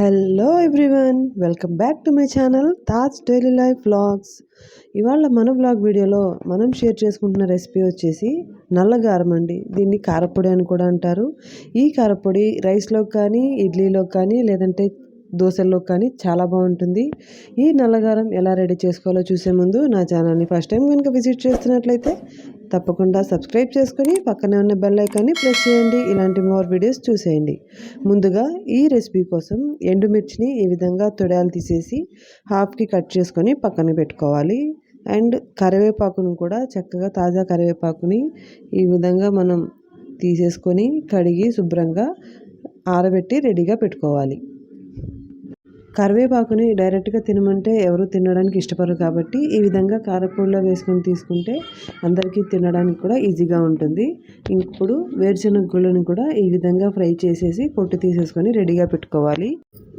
Hello everyone welcome back to my channel Taj daily life vlogs. ఇవాళ మన blog వీడియోలో మనం షేర్ చేసుకుంటున్న రెసిపీ వచ్చేసి నల్లగారం అండి. దీన్ని కారపొడి అని కూడా అంటారు. ఈ కారపొడి రైస్లో కానీ ఇడ్లీలో కానీ లేదంటే దోశల్లో కానీ చాలా బాగుంటుంది. ఈ నల్లగారం ఎలా రెడీ చేసుకోవాలో చూసే ముందు నా ఛానల్ని ఫస్ట్ టైం కనుక విజిట్ చేస్తున్నట్లయితే తప్పకుండా సబ్స్క్రైబ్ చేసుకొని పక్కనే ఉన్న బెల్ ఐకాన్ని ప్రెస్ చేయండి. ఇలాంటి మోర్ వీడియోస్ చూసేయండి. ముందుగా ఈ రెసిపీ కోసం ఎండుమిర్చిని ఈ విధంగా తొడాలు తీసేసి హాఫ్కి కట్ చేసుకొని పక్కన పెట్టుకోవాలి. అండ్ కరివేపాకును కూడా చక్కగా తాజా కరివేపాకుని ఈ విధంగా మనం తీసేసుకొని కడిగి శుభ్రంగా ఆరబెట్టి రెడీగా పెట్టుకోవాలి. కరివేపాకుని డైరెక్ట్గా తినమంటే ఎవరు తినడానికి ఇష్టపడరు కాబట్టి ఈ విధంగా కారపూడిలో వేసుకొని తీసుకుంటే అందరికీ తినడానికి కూడా ఈజీగా ఉంటుంది. ఇప్పుడు వేరుశనగ గుళ్ళని కూడా ఈ విధంగా ఫ్రై చేసేసి పొట్టు తీసేసుకొని రెడీగా పెట్టుకోవాలి.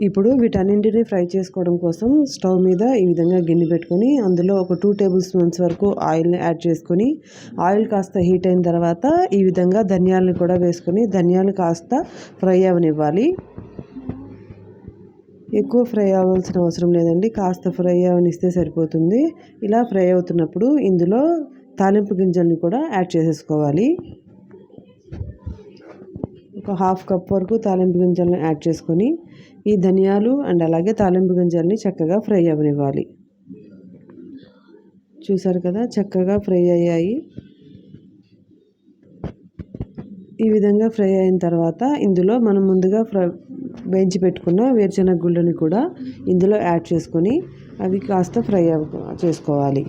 ఇప్పుడు వీటన్నింటినీ ఫ్రై చేసుకోవడం కోసం స్టవ్ మీద ఈ విధంగా గిన్నె పెట్టుకొని అందులో ఒక టూ టేబుల్ స్పూన్స్ వరకు ఆయిల్ని యాడ్ చేసుకొని ఆయిల్ కాస్త హీట్ అయిన తర్వాత ఈ విధంగా ధనియాలను కూడా వేసుకొని ధనియాలు కాస్త ఫ్రై అవనివ్వాలి. ఎక్కువ ఫ్రై అవ్వాల్సిన అవసరం లేదండి. కాస్త ఫ్రై అవనిస్తే సరిపోతుంది. ఇలా ఫ్రై అవుతున్నప్పుడు ఇందులో తాలింపు గింజల్ని కూడా యాడ్ చేసేసుకోవాలి. ఒక హాఫ్ కప్ వరకు తాలింపు గింజలను యాడ్ చేసుకొని ఈ ధనియాలు అండ్ అలాగే తాలింపు గింజల్ని చక్కగా ఫ్రై అవనివ్వాలి. చూసారు కదా? చక్కగా ఫ్రై అయ్యాయి. ఈ విధంగా ఫ్రై అయిన తర్వాత ఇందులో మనం ముందుగా ఫ్రై వేయించి పెట్టుకున్న వేరుశనగ గుళ్ళని కూడా ఇందులో యాడ్ చేసుకొని అవి కాస్త ఫ్రై చేసుకోవాలి.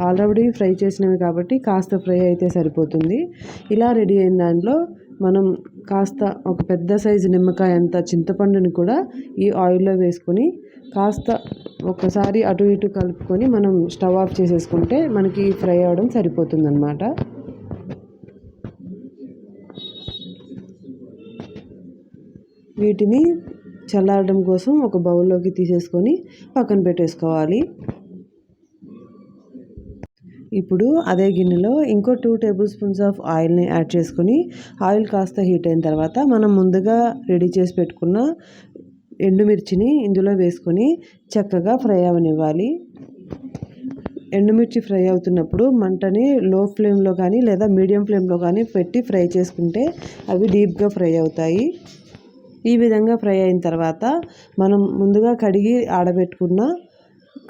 ఆల్రెడీ ఫ్రై చేసినవి కాబట్టి కాస్త ఫ్రై అయితే సరిపోతుంది. ఇలా రెడీ అయిన దాంట్లో మనం కాస్త ఒక పెద్ద సైజు నిమ్మకాయ అంత చింతపండుని కూడా ఈ ఆయిల్లో వేసుకొని కాస్త ఒకసారి అటు ఇటు కలుపుకొని మనం స్టవ్ ఆఫ్ చేసేసుకుంటే మనకి ఫ్రై అవ్వడం సరిపోతుందన్నమాట. వీటిని చల్లారడం కోసం ఒక బౌల్లోకి తీసేసుకొని పక్కన పెట్టేసుకోవాలి. ఇప్పుడు అదే గిన్నెలో ఇంకో టూ టేబుల్ స్పూన్స్ ఆఫ్ ఆయిల్ని యాడ్ చేసుకొని ఆయిల్ కాస్త హీట్ అయిన తర్వాత మనం ముందుగా రెడీ చేసి పెట్టుకున్న ఎండుమిర్చిని ఇందులో వేసుకొని చక్కగా ఫ్రై అవనివ్వాలి. ఎండుమిర్చి ఫ్రై అవుతున్నప్పుడు మంటని లో ఫ్లేమ్లో కానీ లేదా మీడియం ఫ్లేమ్లో కానీ పెట్టి ఫ్రై చేసుకుంటే అవి డీప్గా ఫ్రై అవుతాయి. ఈ విధంగా ఫ్రై అయిన తర్వాత మనం ముందుగా కడిగి ఆడబెట్టుకున్న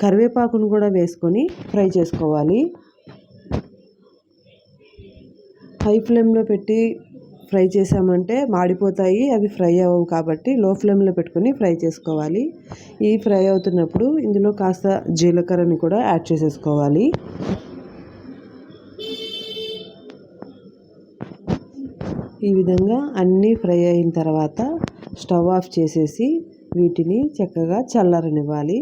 కరివేపాకును కూడా వేసుకొని ఫ్రై చేసుకోవాలి. హై ఫ్లేమ్లో పెట్టి ఫ్రై చేసామంటే మాడిపోతాయి అవి ఫ్రై అవ్వవు కాబట్టి లో ఫ్లేమ్లో పెట్టుకొని ఫ్రై చేసుకోవాలి. ఈ ఫ్రై అవుతున్నప్పుడు ఇందులో కాస్త జీలకర్రని కూడా యాడ్ చేసేసుకోవాలి. ఈ విధంగా అన్నీ ఫ్రై అయిన తర్వాత స్టవ్ ఆఫ్ చేసేసి వీటిని చక్కగా చల్లారనివ్వాలి.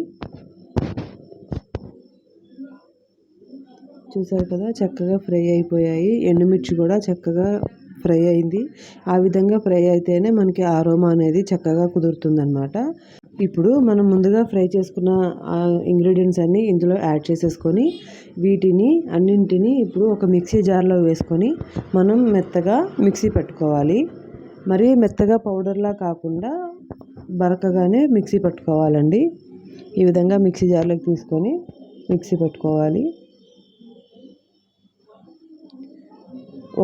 చూసారు కదా చక్కగా ఫ్రై అయిపోయాయి. ఎండుమిర్చి కూడా చక్కగా ఫ్రై అయింది. ఆ విధంగా ఫ్రై అయితేనే మనకి ఆరోమా అనేది చక్కగా కుదురుతుందనమాట ఇప్పుడు మనం ముందుగా ఫ్రై చేసుకున్న ఇంగ్రీడియంట్స్ అన్నీ ఇందులో యాడ్ చేసేసుకొని వీటిని అన్నింటినీ ఇప్పుడు ఒక మిక్సీ జార్లో వేసుకొని మనం మెత్తగా మిక్సీ పెట్టుకోవాలి. మరీ మెత్తగా పౌడర్లా కాకుండా బరకగానే మిక్సీ పట్టుకోవాలండి. ఈ విధంగా మిక్సీ జార్లోకి తీసుకొని మిక్సీ పెట్టుకోవాలి.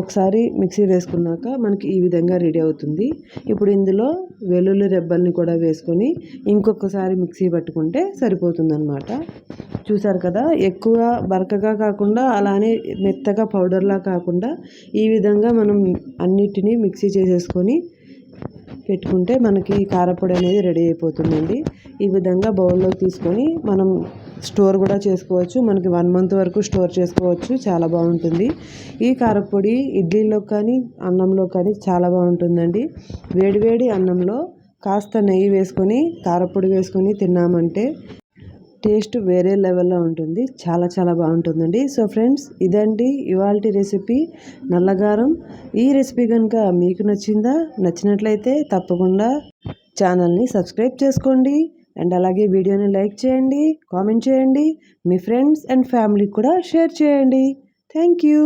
ఒకసారి మిక్సీ వేసుకున్నాక మనకి ఈ విధంగా రెడీ అవుతుంది. ఇప్పుడు ఇందులో వెల్లుల్లి రెబ్బల్ని కూడా వేసుకొని ఇంకొకసారి మిక్సీ పట్టుకుంటే సరిపోతుందన్నమాట. చూసారు కదా ఎక్కువ బరకగా కాకుండా అలానే మెత్తగా పౌడర్లా కాకుండా ఈ విధంగా మనం అన్నిటినీ మిక్సీ చేసేసుకొని పెట్టుకుంటే మనకి కారపొడి అనేది రెడీ అయిపోతుందండి. ఈ విధంగా బౌల్లో తీసుకొని మనం స్టోర్ కూడా చేసుకోవచ్చు. మనకి వన్ మంత్ వరకు స్టోర్ చేసుకోవచ్చు. చాలా బాగుంటుంది. ఈ కారపొడి ఇడ్లీలో కానీ అన్నంలో కానీ చాలా బాగుంటుందండి. వేడివేడి అన్నంలో కాస్త నెయ్యి వేసుకొని కారపొడి వేసుకొని తిన్నామంటే టేస్ట్ వేరే లెవెల్లో ఉంటుంది. చాలా చాలా బాగుంటుందండి. సో ఫ్రెండ్స్ ఇదండి ఇవాళ రెసిపీ. నల్లగారం. ఈ రెసిపీ కనుక మీకు నచ్చిందా నచ్చినట్లయితే తప్పకుండా ఛానల్ని సబ్స్క్రైబ్ చేసుకోండి. అండ్ అలాగే వీడియోని లైక్ చేయండి కామెంట్ చేయండి మీ ఫ్రెండ్స్ అండ్ ఫ్యామిలీకి కూడా షేర్ చేయండి. Thank you.